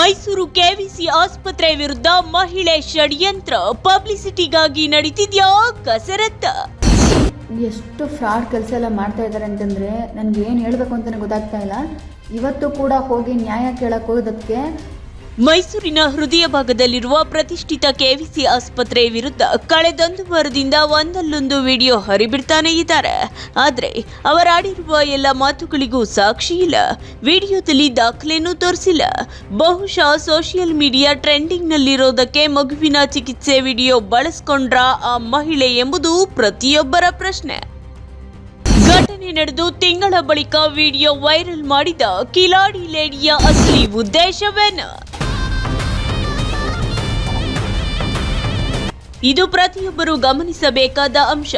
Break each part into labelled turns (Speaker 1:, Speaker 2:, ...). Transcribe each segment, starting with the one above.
Speaker 1: Mysuru KVC ಆಸ್ಪತ್ರೆ ವಿರುದ್ಧ ಮಹಿಳೆ ಷಡ್ಯಂತ್ರ ಪಬ್ಲಿಸಿಟಿಗಾಗಿ ನಡೀತಿದ್ಯಾ ಕಸರತ್ತ?
Speaker 2: ಎಷ್ಟು ಫ್ರಾಡ್ ಕೆಲಸ ಎಲ್ಲ ಮಾಡ್ತಾ ಇದ್ದಾರೆ ಅಂತಂದರೆ ನನಗೆ ಏನು ಹೇಳಬೇಕು ಅಂತ ಗೊತ್ತಾಗ್ತಾ ಇಲ್ಲ. ಇವತ್ತು ಕೂಡ ಹೋಗಿ ನ್ಯಾಯ ಕೇಳಕ್ಕೆ ಹೋಗೋದಕ್ಕೆ
Speaker 1: ಮೈಸೂರಿನ ಹೃದಯ ಭಾಗದಲ್ಲಿರುವ ಪ್ರತಿಷ್ಠಿತ ಕೆವಿಸಿ ಆಸ್ಪತ್ರೆ ವಿರುದ್ಧ ಕಳೆದೊಂದು ವಾರದಿಂದ ಒಂದಲ್ಲೊಂದು ವಿಡಿಯೋ ಹರಿಬಿಡ್ತಾನೆ ಇದ್ದಾರೆ. ಆದರೆ ಅವರಾಡಿರುವ ಎಲ್ಲ ಮಾತುಗಳಿಗೂ ಸಾಕ್ಷಿ ಇಲ್ಲ. ವಿಡಿಯೋದಲ್ಲಿ ದಾಖಲೆನೂ ತೋರಿಸಿಲ್ಲ. ಬಹುಶಃ ಸೋಷಿಯಲ್ ಮೀಡಿಯಾ ಟ್ರೆಂಡಿಂಗ್ನಲ್ಲಿರೋದಕ್ಕೆ ಮಗುವಿನ ಚಿಕಿತ್ಸೆ ವಿಡಿಯೋ ಬಳಸ್ಕೊಂಡ್ರ ಆ ಮಹಿಳೆ ಎಂಬುದು ಪ್ರತಿಯೊಬ್ಬರ ಪ್ರಶ್ನೆ. ಘಟನೆ ನಡೆದು ತಿಂಗಳ ಬಳಿಕ ವಿಡಿಯೋ ವೈರಲ್ ಮಾಡಿದ ಕಿಲಾಡಿ ಲೇಡಿಯ ಅಸಲಿ ಉದ್ದೇಶವೇನು? ಇದು ಪ್ರತಿಯೊಬ್ಬರು ಗಮನಿಸಬೇಕಾದ ಅಂಶ.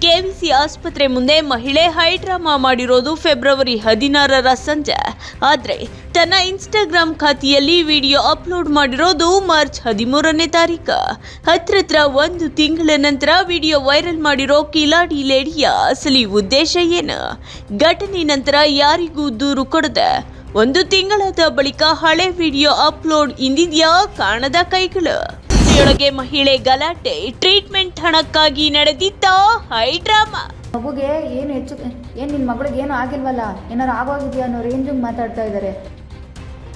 Speaker 1: ಕೆವಿಸಿ ಆಸ್ಪತ್ರೆ ಮುಂದೆ ಮಹಿಳೆ ಹೈಡ್ರಾಮಾ ಮಾಡಿರೋದು ಫೆಬ್ರವರಿ ಹದಿನಾರರ ಸಂಜೆ. ಆದರೆ ತನ್ನ ಇನ್ಸ್ಟಾಗ್ರಾಮ್ ಖಾತೆಯಲ್ಲಿ ವಿಡಿಯೋ ಅಪ್ಲೋಡ್ ಮಾಡಿರೋದು ಮಾರ್ಚ್ ಹದಿಮೂರನೇ ತಾರೀಕು ಹತ್ರತ್ರ ಒಂದು ತಿಂಗಳ ನಂತರ ವಿಡಿಯೋ ವೈರಲ್ ಮಾಡಿರೋ ಕಿಲಾಡಿ ಲೇಡಿಯ ಅಸಲಿ ಉದ್ದೇಶ ಏನು? ಘಟನೆ ನಂತರ ಯಾರಿಗೂ ದೂರು ಕೊಡದೆ ಒಂದು ತಿಂಗಳಾದ ಬಳಿಕ ಹಳೆ ವಿಡಿಯೋ ಅಪ್ಲೋಡ್ ಇಂದಿದೆಯಾ ಕಾಣದ ಕೈಗಳು? ಒಳಗೆ ಮಹಿಳೆ ಗಲಾಟೆ. ಟ್ರೀಟ್ಮೆಂಟ್ ಹಣಕ್ಕಾಗಿ ನಡೆದಿದ್ದ ಹೈಡ್ರಾಮಾ.
Speaker 2: ಮಗುಗೆ ಏನು ಹೆಚ್ಚು ಏನು ನಿನ್ನ ಮಗಳಿಗೆ ಏನು ಆಗಿಲ್ವಲ್ಲ? ಏನಾರು ಆಗೋಗಿದೆಯಾ ಅನ್ನೋ ರೇಂಜಿಗೆ ಮಾತಾಡ್ತಾ ಇದ್ದಾರೆ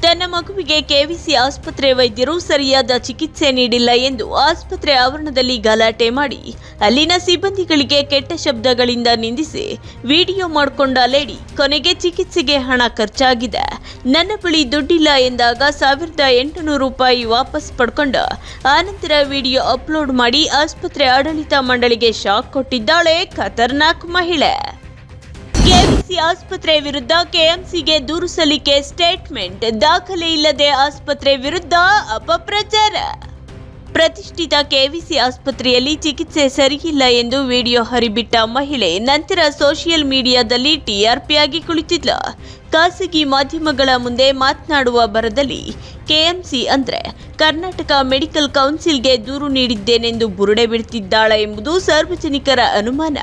Speaker 1: ತನ್ನ ಮಗುವಿಗೆ ಕೆವಿಸಿ ಆಸ್ಪತ್ರೆ ವೈದ್ಯರು ಸರಿಯಾದ ಚಿಕಿತ್ಸೆ ನೀಡಿಲ್ಲ ಎಂದು ಆಸ್ಪತ್ರೆ ಆವರಣದಲ್ಲಿ ಗಲಾಟೆ ಮಾಡಿ ಅಲ್ಲಿನ ಸಿಬ್ಬಂದಿಗಳಿಗೆ ಕೆಟ್ಟ ಶಬ್ದಗಳಿಂದ ನಿಂದಿಸಿ ವಿಡಿಯೋ ಮಾಡಿಕೊಂಡ ಲೇಡಿ ಕೊನೆಗೆ ಚಿಕಿತ್ಸೆಗೆ ಹಣ ಖರ್ಚಾಗಿದೆ. ನನ್ನ ಬಳಿ ದುಡ್ಡಿಲ್ಲ ಎಂದಾಗ ಸಾವಿರದ ಎಂಟುನೂರು ರೂಪಾಯಿ ವಾಪಸ್ ಪಡ್ಕೊಂಡ ಆನಂತರ ವಿಡಿಯೋ ಅಪ್ಲೋಡ್ ಮಾಡಿ ಆಸ್ಪತ್ರೆ ಆಡಳಿತ ಮಂಡಳಿಗೆ ಶಾಕ್ ಕೊಟ್ಟಿದ್ದಾಳೆ ಖತರ್ನಾಕ್ ಮಹಿಳೆ. ಕೆಎಂಸಿ ಆಸ್ಪತ್ರೆ ವಿರುದ್ಧ ಕೆಎಂಸಿಗೆ ದೂರು ಸಲ್ಲಿಕೆ ಸ್ಟೇಟ್ಮೆಂಟ್ ದಾಖಲೆ ಇಲ್ಲದೆ ಆಸ್ಪತ್ರೆ ವಿರುದ್ಧ ಅಪಪ್ರಚಾರ. ಪ್ರತಿಷ್ಠಿತ ಕೆವಿಸಿ ಆಸ್ಪತ್ರೆಯಲ್ಲಿ ಚಿಕಿತ್ಸೆ ಸರಿಯಿಲ್ಲ ಎಂದು ವಿಡಿಯೋ ಹರಿಬಿಟ್ಟ ಮಹಿಳೆ ನಂತರ ಸೋಷಿಯಲ್ ಮೀಡಿಯಾದಲ್ಲಿ ಟಿಆರ್ಪಿಯಾಗಿ ಕುಳಿತಿದ್ಲ. ಖಾಸಗಿ ಮಾಧ್ಯಮಗಳ ಮುಂದೆ ಮಾತನಾಡುವ ಬರದಲ್ಲಿ ಕೆಎಂಸಿ ಅಂದ್ರೆ ಕರ್ನಾಟಕ ಮೆಡಿಕಲ್ ಕೌನ್ಸಿಲ್ಗೆ ದೂರು ನೀಡಿದ್ದೇನೆಂದು ಬುರುಡೆ ಬಿಡುತ್ತಿದ್ದಾಳ ಎಂಬುದು ಸಾರ್ವಜನಿಕರ ಅನುಮಾನ.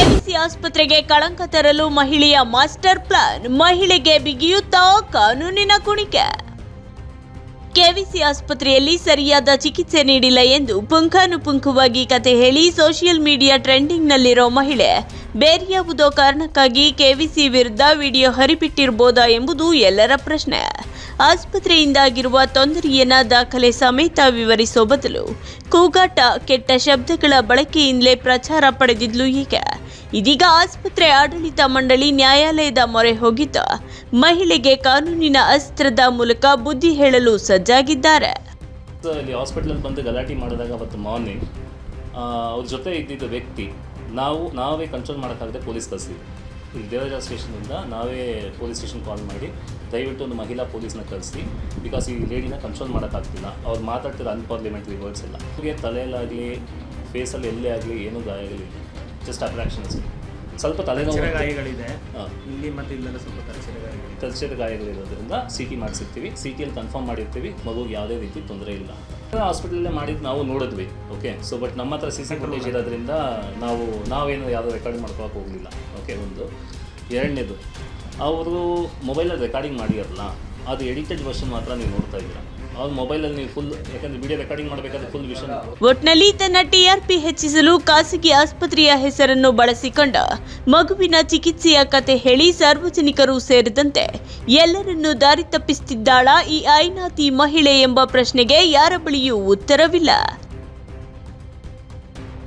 Speaker 1: ಕೆವಿಸಿ ಆಸ್ಪತ್ರೆಗೆ ಕಳಂಕ ತರಲು ಮಹಿಳೆಯ ಮಾಸ್ಟರ್ ಪ್ಲಾನ್. ಮಹಿಳೆಗೆ ಬಿಗಿಯುತ್ತಾ ಕಾನೂನಿನ ಕುಣಿಕೆ. ಕೆವಿಸಿ ಆಸ್ಪತ್ರೆಯಲ್ಲಿ ಸರಿಯಾದ ಚಿಕಿತ್ಸೆ ನೀಡಿಲ್ಲ ಎಂದು ಪುಂಖಾನುಪುಂಖವಾಗಿ ಕತೆ ಹೇಳಿ ಸೋಷಿಯಲ್ ಮೀಡಿಯಾ ಟ್ರೆಂಡಿಂಗ್ನಲ್ಲಿರೋ ಮಹಿಳೆ. ಬೇರೆಯಾವುದೋ ಕಾರಣಕ್ಕಾಗಿ ಕೆವಿಸಿ ವಿರುದ್ಧ ವಿಡಿಯೋ ಹರಿಬಿಟ್ಟಿರ್ಬೋದಾ ಎಂಬುದು ಎಲ್ಲರ ಪ್ರಶ್ನೆ. ಆಸ್ಪತ್ರೆಯಿಂದಾಗಿರುವ ತೊಂದರೆಯನ್ನ ದಾಖಲೆ ಸಮೇತ ವಿವರಿಸೋ ಬದಲು ಕೂಗಾಟ, ಕೆಟ್ಟ ಶಬ್ದಗಳ ಬಳಕೆಯಿಂದಲೇ ಪ್ರಚಾರ ಪಡೆದಿದ್ಲು ಈಗ ಇದೀಗ ಆಸ್ಪತ್ರೆ ಆಡಳಿತ ಮಂಡಳಿ ನ್ಯಾಯಾಲಯದ ಮೊರೆ ಹೋಗಿದ್ದ. ಮಹಿಳೆಗೆ ಕಾನೂನಿನ ಅಸ್ತ್ರದ ಮೂಲಕ ಬುದ್ಧಿ ಹೇಳಲು ಸಜ್ಜಾಗಿದ್ದಾರೆ.
Speaker 3: ಹಾಸ್ಪಿಟ್ಲಲ್ಲಿ ಬಂದು ಗಲಾಟೆ ಮಾಡಿದಾಗ ಅವತ್ತು ಮಾರ್ನಿಂಗ್ ಅವ್ರ ಜೊತೆ ಇದ್ದಿದ್ದ ವ್ಯಕ್ತಿ, ನಾವು, ನಾವೇ ಕಂಟ್ರೋಲ್ ಮಾಡೋಕ್ಕಾಗದೆ ಪೊಲೀಸ್ ಕಳಿಸಿ ಇಲ್ಲಿ ದೇವರಾಜ ಸ್ಟೇಷನಿಂದ ನಾವೇ ಪೊಲೀಸ್ ಸ್ಟೇಷನ್ ಕಾಲ್ ಮಾಡಿ, ದಯವಿಟ್ಟು ಒಂದು ಮಹಿಳಾ ಪೊಲೀಸ್ನ ಕಳಿಸಿ ಬಿಕಾಸ್ ಈ ಲೇಡಿನ ಕಂಟ್ರೋಲ್ ಮಾಡೋಕ್ಕಾಗ್ತಿಲ್ಲ. ಅವ್ರು ಮಾತಾಡ್ತಿರೋ ಅನ್ಪಾರ್ಲಿಮೆಂಟ್ರಿ ವರ್ಡ್ಸ್ ಎಲ್ಲ. ಅವ್ರಿಗೆ ತಲೆಯಲ್ಲಾಗಲಿ ಫೇಸಲ್ಲಿ ಎಲ್ಲೇ ಆಗಲಿ, ಏನೂ ಗಾಯ ಆಗಲಿ ಜಸ್ಟ್ ಅಟ್ರಾಕ್ಷನ್ಸ್ ಸ್ವಲ್ಪ ತಲೆನೋವು ಗಾಯಗಳಿದೆ
Speaker 4: ಇಲ್ಲಿ ಮತ್ತೆ ಇಲ್ಲೆಲ್ಲ ಸ್ವಲ್ಪ ತರ ಗಾಯಗಳು
Speaker 3: ತಲಚೇತ ಗಾಯಗಳಿರೋದ್ರಿಂದ ಸಿ ಟಿ ಮಾಡಿಸಿರ್ತೀವಿ ಸಿ ಟಿಯಲ್ಲಿ ಕನ್ಫರ್ಮ್ ಮಾಡಿರ್ತೀವಿ. ಮಗುಗೆ ಯಾವುದೇ ರೀತಿ ತೊಂದರೆ ಇಲ್ಲ. ಹಾಸ್ಪಿಟಲಲ್ಲೇ ಮಾಡಿದ್ದು ನಾವು ನೋಡಿದ್ವಿ. ಓಕೆ ಸೊ ಬಟ್ ನಮ್ಮ ಹತ್ರ ಸಿ ಸಿ ಫುಟೇಜ್ ಇರೋದ್ರಿಂದ ನಾವು ನಾವೇನು ಯಾವುದೋ ರೆಕಾರ್ಡ್ ಮಾಡ್ಕೊಳಕ್ಕೆ ಹೋಗಲಿಲ್ಲ. ಓಕೆ ಒಂದು. ಎರಡನೇದು. ಅವರು ಮೊಬೈಲಲ್ಲಿ ರೆಕಾರ್ಡಿಂಗ್ ಮಾಡಿರಲ್ಲ. ಅದು ಎಡಿಟೆಡ್ ವರ್ಷನ್ ಮಾತ್ರ ನೀವು ನೋಡ್ತಾ ಇದ್ದೀರಾ. ಅವ್ರ ನೀವು ಫುಲ್
Speaker 1: ಒಟ್ನಲ್ಲಿ ತನ್ನ ಟಿಆರ್ಪಿ ಹೆಚ್ಚಿಸಲು ಖಾಸಗಿ ಆಸ್ಪತ್ರೆಯ ಹೆಸರನ್ನು ಬಳಸಿಕೊಂಡ ಮಗುವಿನ ಚಿಕಿತ್ಸೆಯ ಕತೆ ಹೇಳಿ ಸಾರ್ವಜನಿಕರು ಸೇರಿದಂತೆ ಎಲ್ಲರನ್ನೂ ದಾರಿ ಈ ಐನಾತಿ ಮಹಿಳೆ ಎಂಬ ಪ್ರಶ್ನೆಗೆ ಯಾರ ಬಳಿಯೂ ಉತ್ತರವಿಲ್ಲ.